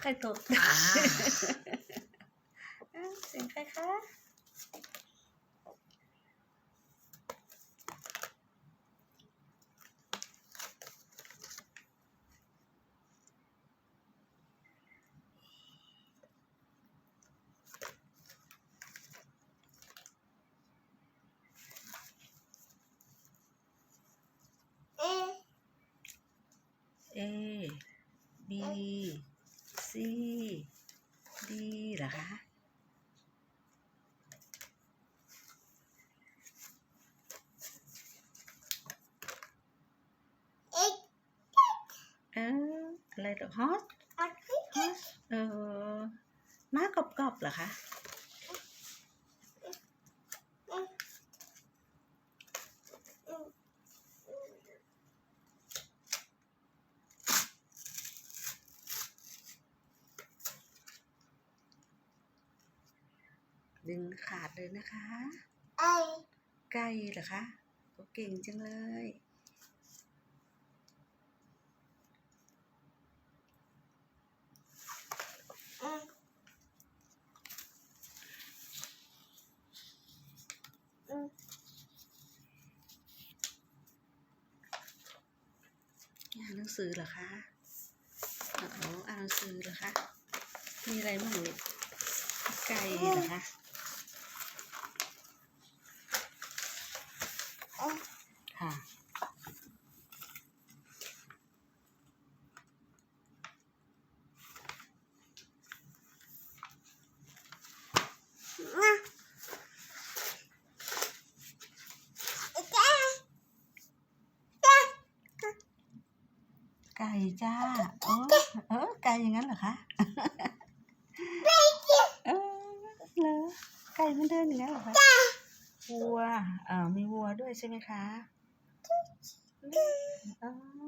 ใครตกเสียงใครคะ B C D เหรอคะเอ๊ะเอออะไรเหรอฮอสอันนี้ฮอสเออม้ากรอบๆเหรอคะ อืม ดึงขาดเลยนะคะไอ้ไก่เหรอคะโอ้เก่งจังเลยอืมอืมอ่านหนังสือเหรอคะอ๋ออ่านหนังสือเหรอคะ มีอะไรบ้างเนี่ยไก่เหรอคะ เอ๊ะ ค่ะมาเอ๊ะเอ๊ะไก่จ้าเออเออไก่อย่างนั้นเหรอคะเออเหรอไก่มันเดินอย่างนั้นเหรอคะ วัวเอ่ามีวัวด้วยใช่ไหมคะอ๋อไก่เอ๊ะค่ะเอ๊ะเอ๊